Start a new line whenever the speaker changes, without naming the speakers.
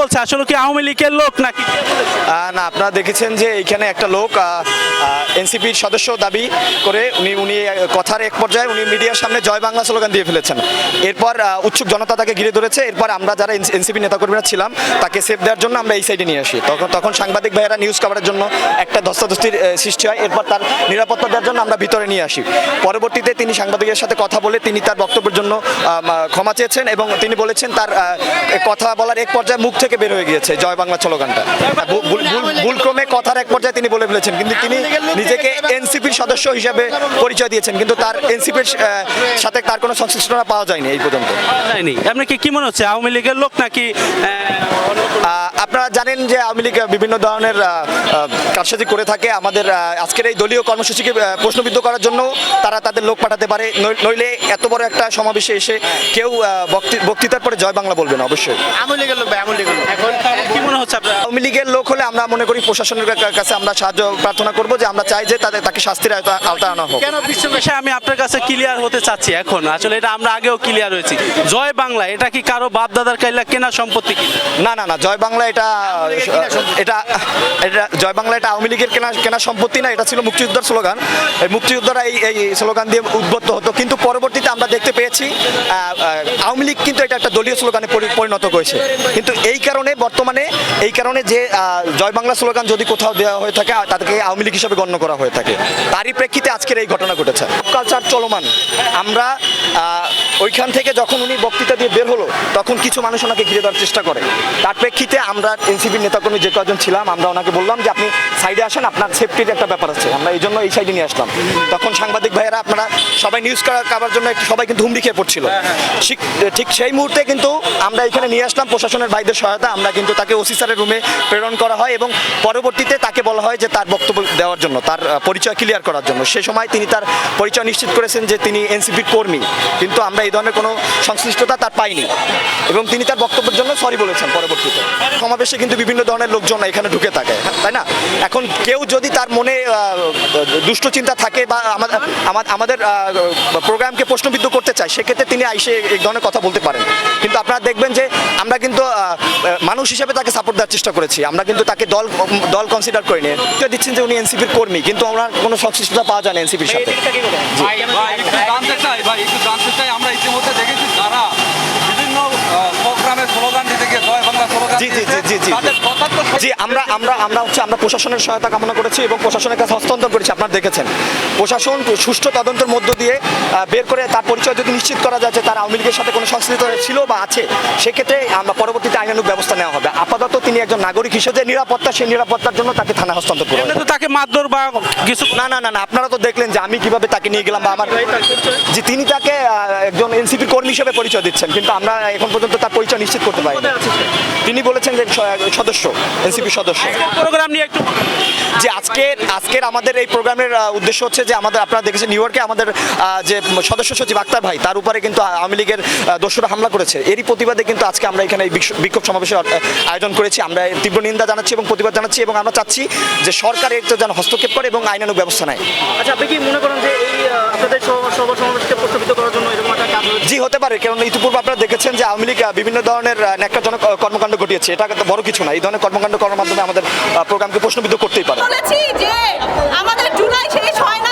বলছে, আসলে কি আওয়ামী লীগের লোক নাকি?
না, আপনারা দেখেছেন যে এইখানে একটা লোক এনসিপির সদস্য দাবি করে উনি উনি কথার এক পর্যায়ে উনি মিডিয়ার সামনে জয় বাংলা স্লোগান দিয়ে ফেলেছেন। এরপর উৎসুক জনতা তাকে ঘিরে ধরেছে। এরপর আমরা যারা এনসিপি নেতাকর্মীরা ছিলাম, তাকে সেফ দেওয়ার জন্য আমরা এই সাইডে নিয়ে আসি। তখন তখন সাংবাদিক ভাইয়েরা নিউজ কভারের জন্য একটা ধস্তাধস্তির সৃষ্টি হয়। এরপর তার নিরাপত্তা দেওয়ার জন্য আমরা ভিতরে নিয়ে আসি। পরবর্তীতে তিনি সাংবাদিকের সাথে কথা বলে তিনি তার বক্তব্যের জন্য ক্ষমা চেয়েছেন এবং তিনি বলেছেন তার কথা বলার এক পর্যায়ে মুখ থেকে বের হয়ে গিয়েছে। জয় বাংলা স্লোগানটা। ভুল- ভুল- ভুলক্রমে কথার এক পর্যায়ে তিনি বলে ফেলেছেন। কিন্তু তিনি নিজেকে এনসিপির সদস্য হিসেবে পরিচয় দিয়েছেন। কিন্তু তার এনসিপির সাথে তার কোনো সংশ্লিষ্টতা পাওয়া যায়নি এই পর্যন্ত।
যায়নি। আপনাকে কি মনে হচ্ছে আওয়ামী লীগের লোক নাকি
আপনারা জানেন যে আওয়ামী লীগ বিভিন্ন ধরনের কারসাজি করে থাকে। আমাদের আজকের এই দলীয় কর্মসূচিকে প্রশ্নবিদ্ধ করার জন্য তারা তাদের লোক পাঠাতে পারে। নইলে এত বড় একটা সমাবেশে এসে কেউ বক্তৃতার পরে জয় বাংলা বলবে না অবশ্যই।
আওয়ামী লীগের লোক আওয়ামী লীগের লোক
এখন কি মনে হচ্ছে আপনার?
আওয়ামী লীগের লোক হলে আমরা মনে করি প্রশাসনের কাছে আমরা সাহায্য প্রার্থনা করব যে আমরা চাই যে তাদের তাকে শাস্তির আওতা- আনা হোক।
কেন বিশ্ব বিষয়ে আমি আপনার কাছে ক্লিয়ার হতে চাচ্ছি এখন। আসলে এটা আমরা আগেও ক্লিয়ার হয়েছি। জয় বাংলা এটা কি কারও বাপ দাদার কাইলা কেনা সম্পত্তি
না না না জয় বাংলা এটা এটা এটা জয় বাংলা এটা আওয়ামী লীগের কেনা কেনা সম্পত্তি না এটা ছিল মুক্তিযোদ্ধার স্লোগান। এই মুক্তিযোদ্ধারা এই এই স্লোগান দিয়ে উদ্বুদ্ধ হতো। কিন্তু পরবর্তীতে আমরা দেখতে পেয়েছি আওয়ামী লীগ কিন্তু এটা একটা দলীয় স্লোগানে পরিণত করেছে। কিন্তু এই কারণে বর্তমানে, এই কারণে যে জয় বাংলা স্লোগান যদি কোথাও দেওয়া হয়ে থাকে তাদেরকে আওয়ামী লীগ হিসাবে গণ্য করা হয়ে থাকে। তারই প্রেক্ষিতে আজকের এই ঘটনা ঘটেছে। কালচার চলমান। আমরা ওইখান থেকে যখন উনি বক্তৃতা দিয়ে বের হলো, তখন কিছু মানুষ ওনাকে ঘিরে দেওয়ার চেষ্টা করে। তার প্রেক্ষিতে আমরা এনসিপির নেতাকর্মী যে কজন ছিলাম, আমরা ওনাকে বললাম যে, আপনি সাইডে আসেন, আপনার সেফটির একটা ব্যাপার আছে। আমরা এই জন্য এই সাইডে নিয়ে আসলাম। তখন সাংবাদিক ভাইয়েরা, আপনারা সবাই নিউজ করার জন্য সবাই কিন্তু হুমড়ি খেয়ে পড়ছিল। ঠিক সেই মুহূর্তে কিন্তু আমরা এখানে নিয়ে আসলাম প্রশাসনের ভাইদের সহায়তা আমরা কিন্তু তাকে ওসি স্যারের রুমে প্রেরণ করা হয় এবং পরবর্তীতে তাকে বলা হয় যে তার বক্তব্য দেওয়ার জন্য, তার পরিচয় ক্লিয়ার করার জন্য। সে সময় তিনি তার পরিচয় নিশ্চিত করেছেন যে তিনি এনসিপির কর্মী, কিন্তু আমরা এই ধরনের কোনো সংশ্লিষ্টতা তার পাইনি এবং তিনি তার বক্তব্যের জন্য সরি বলেছেন পরবর্তীতে। সমাবেশে কিন্তু বিভিন্ন ধরনের লোকজন এখানে ঢুকে থাকে, তাই না? এখন কেউ যদি তার মনে দুষ্ট চিন্তা থাকে বা আমাদের প্রোগ্রামকে প্রশ্নবিদ্ধ করতে চায়, সেক্ষেত্রে তিনি আইসে এই ধরনের কথা বলতে পারেন। কিন্তু আপনারা দেখবেন যে আমরা কিন্তু মানুষ হিসেবে তাকে সাপোর্ট দেওয়ার চেষ্টা করেছি। আমরা কিন্তু তাকে দল দল কনসিডার করিনি। তো দিচ্ছেন যে উনি এনসিপির কর্মী কিন্তু আমরা কোনো সংশ্লিষ্টতা পাওয়া যায় না এনসিপির সাথে।
আমরা ইতিমধ্যে দেখেছি যারা বিভিন্ন প্রোগ্রামে স্লোগান দিতে গিয়ে জয় বাংলা স্লোগান
জি, জি, জি, জি, জি।
তাদের কথা তো
জি আমরা আমরা আমরা হচ্ছে আমরা প্রশাসনের সহায়তা কামনা করেছি এবং প্রশাসনের কাছে হস্তান্তর করেছি আপনারা দেখেছেন। প্রশাসন সুষ্ঠু তদন্তের মধ্য দিয়ে বের করে তার পরিচয় যদি নিশ্চিত করা যায় যে তার আওয়ামী লীগের সাথে কোনো সংশ্লিষ্ট ছিল বা আছে সেক্ষেত্রে আমরা পরবর্তীতে আইনানুগ ব্যবস্থা নেওয়া হবে। আপাতত তিনি একজন নাগরিক হিসেবে নিরাপত্তা সেই নিরাপত্তার জন্য তাকে থানা হস্তান্তর করা
এমনি
হবে।
তাকে মারধর বা কিছু
না না না না আপনারা তো দেখলেন যে আমি কীভাবে তাকে নিয়ে গেলাম বা আমার যে তিনি তাকে একজন এনসিপির কর্মী হিসেবে পরিচয় দিচ্ছেন কিন্তু আমরা এখন পর্যন্ত তার পরিচয় নিশ্চিত করতে পারি তিনি বলেছেন যে সদস্য। এনসিপির সদস্য।
প্রোগ্রাম নিয়ে একটু
যে আজকের আজকের আমাদের এই প্রোগ্রামের উদ্দেশ্য হচ্ছে যে আমাদের আপনারা দেখেছেন নিউ ইয়র্কে আমাদের যে সদস্য সচিব আক্তার ভাই তার উপরে কিন্তু আওয়ামী লীগের দস্যুরা হামলা করেছে। এরই প্রতিবাদে কিন্তু আজকে আমরা এখানে এই বিক্ষোভ সমাবেশের আয়োজন করেছি। আমরা তীব্র নিন্দা জানাচ্ছি এবং প্রতিবাদ জানাচ্ছি এবং আমরা চাচ্ছি যে সরকার এর যেন হস্তক্ষেপ করে এবং আইনানুগ ব্যবস্থা নেয়।
আচ্ছা আপনি কি মনে করেন যে এই আপনাদের সভা সমাবেশকে প্রস্তাবিত করার জন্য এরকম
জি, হতে পারে। কারণ ইতিপূর্বে আপনারা দেখেছেন যে আওয়ামী লীগ বিভিন্ন ধরনের ন্যাক্কাজনক কর্মকাণ্ড ঘটিয়েছে। এটা বড় কিছু না। এই ধরনের কর্মকাণ্ড করার মাধ্যমে আমাদের প্রোগ্রামকে প্রশ্নবিদ্ধ করতেই পারে।
আমাদের জুলাই শেষ হয় নাই